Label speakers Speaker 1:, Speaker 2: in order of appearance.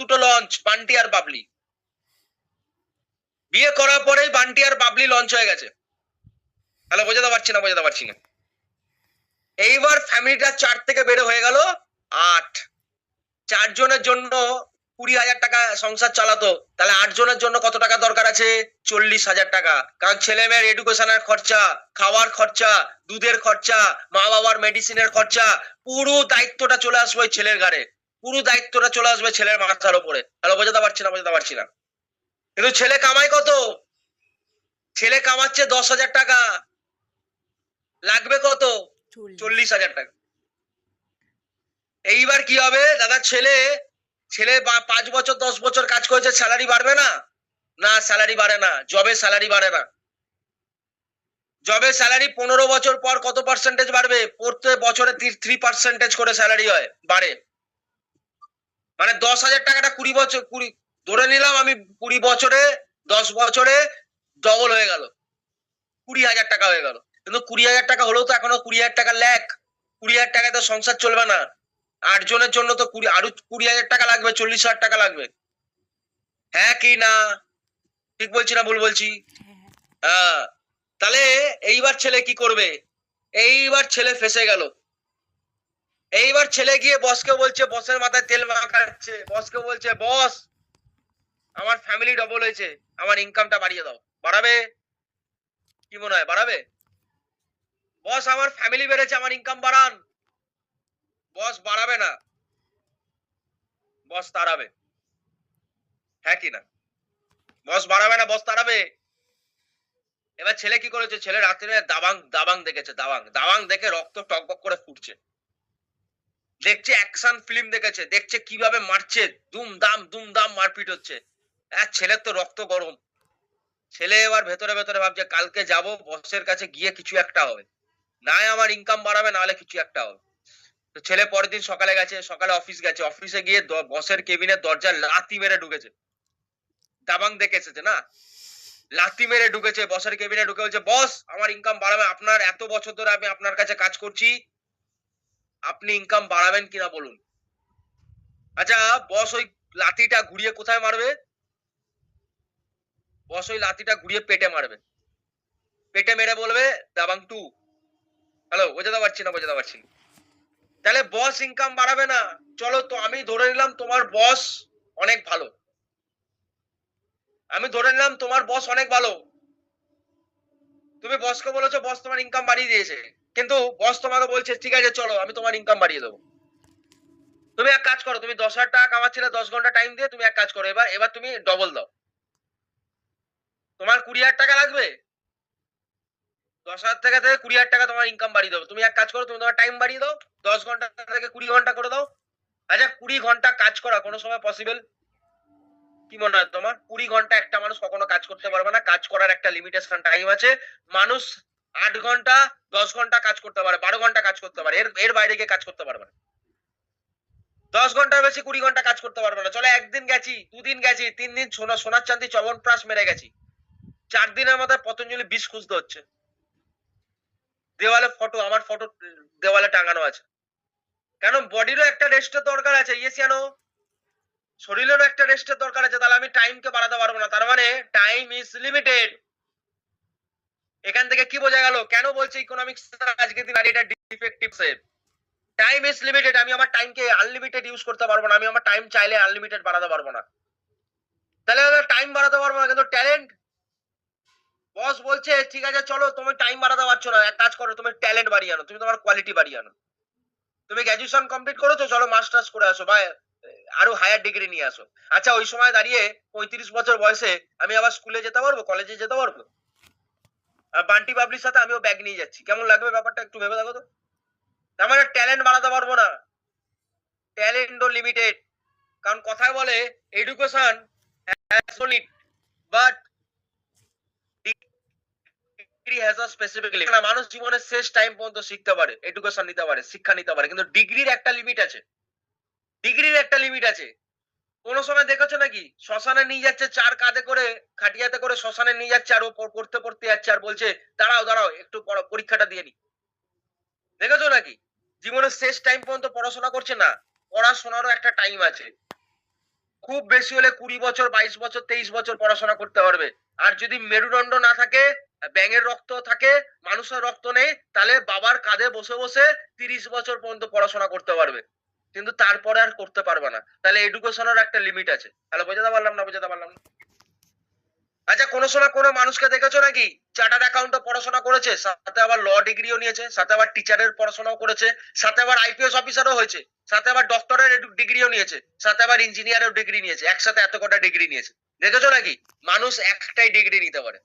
Speaker 1: দুটো লঞ্চ বান্টি আর বাবলি। বিয়ে করার পরেই বান্টি আর বাবলি লঞ্চ হয়ে গেছে। তাহলে বোঝাতে পারছি না, বোঝাতে পারছি না। এইবার ফ্যামিলিটা চার থেকে বেড়ে হয়ে গেল আট। চারজনের জন্য কুড়ি হাজার টাকা সংসার চালাতো। তাহলে আট জনের জন্য কত টাকা দরকার আছে? চল্লিশ হাজার টাকা। কারণ ছেলে মেয়ের এডুকেশনের খরচা, খাওয়ার খরচা, দুধের খরচা মা বাবার মেডিসিনের খরচা, পুরো দায়িত্বটা চলে আসবে ওই ছেলের ঘাড়ে। পুরো দায়িত্বটা চলে আসবে ছেলের মাথার উপরে। তাহলে বোঝাতে পারছি না বোঝাতে পারছি না। কিন্তু ছেলে কামাই কত? ছেলে কামাচ্ছে দশ হাজার টাকা। লাগবে কত? চল্লিশ। হাজার টাকা। এইবার কি হবে? দাদা ছেলে ছেলে পাঁচ বছর দশ বছর কাজ করেছে স্যালারি বাড়বে না? না স্যালারি বাড়ে না। জবে স্যালারি বাড়ে না। জবে স্যালারি পনেরো বছর পর কত পার্সেন্টেজ বাড়বে? প্রত্যেক বছরে থ্রি পার্সেন্টেজ করে স্যালারি হয় বাড়ে। মানে দশ হাজার টাকাটা কুড়ি বছর কুড়ি ধরে নিলাম আমি কুড়ি বছরে দশ বছরে ডবল হয়ে গেল। কুড়ি হাজার টাকা হয়ে গেল। কিন্তু কুড়ি হাজার টাকা হলেও তো এখনও কুড়ি হাজার টাকা ল্যাক কুড়ি হাজার টাকায় তো সংসার চলবে না। আট জনের জন্য তো কুড়ি আরও কুড়ি হাজার টাকা লাগবে চল্লিশ হাজার টাকা লাগবে। হ্যাঁ কি না? ঠিক বলছি না ভুল বলছি? হ্যাঁ। তাহলে এইবার ছেলে কি করবে? এইবার ছেলে ফেসে গেল। এইবার ছেলে গিয়ে বসকে বলছে, বসের মাথায় তেল মাখাচ্ছে। বসকে বলছে, বস, আমার ফ্যামিলি ডবল হয়েছে। আমার ইনকামটা বাড়িয়ে দাও। বাড়াবে? কি মনে হয়? বাড়াবে? বস, আমার ফ্যামিলি বেড়েছে, আমার ইনকাম বাড়ান। বস, বাড়াবে না। বস তাড়াবে। হ্যাঁ কি না? বস বাড়াবে না, বস তাড়াবে। এবার ছেলে কি করেছে? ছেলে রাত্রে দাবাং দাবাং দেখেছে, দাবাং। দাবাং দেখে রক্ত টকবক করে ফুটছে। দেখছে অ্যাকশন ফিল্ম দেখেছে, দেখছে কীভাবে মারছে দুম দাম দুম দাম মারপিট হচ্ছে। আর ছেলের তো রক্ত গরম। ছেলে এবার ভেতরে ভেতরে ভাবছে, কালকে যাব বসের কাছে গিয়ে কিছু একটা হবে। নাই আমার ইনকাম বাড়াবে, নাহলে কিছু একটা হবে। তো ছেলে পরের দিন সকালে গেছে, সকালে অফিস গেছে। অফিসে গিয়ে বসের কেবিনের দরজা লাতি মেরে ঢুকেছে। দাবাং দেখে এসেছে, না? লাথি মেরে ঢুকেছে বসের কেবিনে ঢুকে বলছে বস আমার ইনকাম বাড়াবে, আপনার এত বছর ধরে আমি আপনার কাছে কাজ করছি। আপনি ইনকাম বাড়াবেন কিনা বলুন। আচ্ছা বস ওই লাথিটা ঘুরিয়ে কোথায় মারবে? বস ওই লাথিটা ঘুরিয়ে পেটে মারবে। পেটে মেরে বলবে, দাবাং টু। হ্যালো বোঝাতে পারছি না, বোঝাতে পারছি না। তাহলে বস ইনকাম বাড়াবে না। চলো তো, আমি ধরে নিলাম তোমার বস অনেক ভালো। আমি ধরে নিলাম তোমার বস অনেক ভালো। তুমি বসকে বলেছ, বস তোমার ইনকাম বাড়িয়ে দিয়েছে। কিন্তু বস তোমাকে বলছে, ঠিক আছে, চলো, আমি তোমার ইনকাম বাড়িয়ে দেবো। তুমি এক কাজ করো, তুমি দশ হাজার টাকা কামাচ্ছিলে, দশ ঘণ্টা টাইম দিয়ে তুমি এক কাজ করো। এবার এবার তুমি ডবল দাও। তোমার কুড়ি হাজার টাকা লাগবে? দশ হাজার টাকা থেকে কুড়ি হাজার টাকা তোমার ইনকাম বাড়িয়ে দেবো। তুমি এক কাজ করো, তুমি তোমার টাইম বাড়িয়ে দাও। দশ ঘণ্টা থেকে কুড়ি ঘণ্টা করে দাও। আচ্ছা কুড়ি ঘণ্টা কাজ করা কোনো সময় পসিবল কি মনে হয় তোমার? কুড়ি ঘণ্টা একটা মানুষ কখনো কাজ করতে পারবে না, কাজ করার একটা লিমিটেশন টাইম আছে। মানুষ আট ঘণ্টা, দশ ঘণ্টা কাজ করতে পারে, বারো ঘণ্টা কাজ করতে পারে, এর এর বাইরে গিয়ে কাজ করতে পারবে না। দশ ঘণ্টার বেশি কুড়ি ঘণ্টা কাজ করতে পারবে না। চলো একদিন গেছি, দুদিন গেছি, তিন দিন সোনা সোনার চান্দি চবন প্রাস মেরে গেছি। চার দিনের মাথায় পতঞ্জলি বিষ খুঁজতে হচ্ছে। দেওয়ালে ফটো আমার ফটো দেওয়ালে টাঙানো আছে। কেন? বডিরও একটা রেস্টের দরকার আছে ইয়েস জানো শরীরেরও একটা রেস্টের দরকার আছে, তাহলে আমি টাইমকে বাড়াতে পারব না। তার মানে টাইম ইজ লিমিটেড এখান থেকে কি বোঝা গেল? কেন বলছে ইকোনমিক্স আজকে দিন আর এটা defective save time is limited আমি আমার টাইমকে আনলিমিটেড ইউজ করতে পারব না, আমি আমার টাইম চাইলে আনলিমিটেড বাড়াতে পারব না। তাহলে টাইম বাড়াতে পারব না, কিন্তু ট্যালেন্ট বস বলছে, ঠিক আছে, চলো, তুমি টাইম বাড়াতে পারছ না। এক কাজ করো, তুমি ট্যালেন্ট বাড়িয়ে আনো, তুমি তোমার কোয়ালিটি বাড়িয়ে আনো। তুমি গ্র্যাজুয়েশন কমপ্লিট করেছ, চলো মাস্টার্স করে আসো বা আরও হায়ার ডিগ্রি নিয়ে আসো। আচ্ছা ওই সময় দাঁড়িয়ে পঁয়ত্রিশ বছর বয়সে আমি আবার স্কুলে যেতে পারব? কলেজে যেতে পারব? বান্টি বাবলির সাথে আমিও ব্যাগ নিয়ে যাচ্ছি। কেমন লাগবে ব্যাপারটা একটু ভেবে দেখো তো? তার মানে ট্যালেন্ট বাড়াতে পারব না। ট্যালেন্টও লিমিটেড কারণ কথায় বলে education but degree has a specific মানুষ জীবনের শেষ টাইম পর্যন্ত শিখতে পারে এডুকেশন নিতে পারে, শিক্ষা নিতে পারে, কিন্তু ডিগ্রির একটা লিমিট আছে। ডিগ্রির একটা লিমিট আছে। কোনো সময় দেখেছ নাকি? শ্মশানে নিয়ে যাচ্ছে চার কাঁধে করে, খাটিয়াতে করে শ্মশানে নিয়ে যাচ্ছে আর ও প- পড়তে পড়তে যাচ্ছে আর বলছে, দাঁড়াও দাঁড়াও, একটু পরীক্ষাটা দিয়ে নি। দেখেছ নাকি? জীবনের শেষ টাইম পর্যন্ত পড়াশোনা করছে না, পড়াশোনারও একটা টাইম আছে। খুব বেশি হলে কুড়ি বছর, বাইশ বছর, তেইশ বছর পড়াশোনা করতে পারবে। আর যদি মেরুদণ্ড না থাকে, ব্যাঙের রক্ত থাকে, মানুষের রক্ত নেই, তাহলে বাবার কাঁধে বসে বসে তিরিশ বছর পর্যন্ত পড়াশোনা করতে পারবে। কিন্তু তারপরে আর করতে পারবে না। তাহলে এডুকেশনের একটা লিমিট আছে। তাহলে বোঝাতে পারলাম না, বোঝাতে পারলাম না? আচ্ছা কোনো সময় কোনো মানুষকে দেখেছ নাকি? চার্টার্ড অ্যাকাউন্টে পড়াশোনা করেছে, সাথে আবার ল ডিগ্রিও নিয়েছে, সাথে আবার টিচারের পড়াশোনাও করেছে, সাথে আবার আইপিএস অফিসারও হয়েছে, সাথে আবার ডক্টরের ডিগ্রিও নিয়েছে, সাথে আবার ইঞ্জিনিয়ারের ডিগ্রি নিয়েছে, একসাথে এত কটা ডিগ্রি নিয়েছে। দেখেছ নাকি? মানুষ একটাই ডিগ্রি নিতে পারে।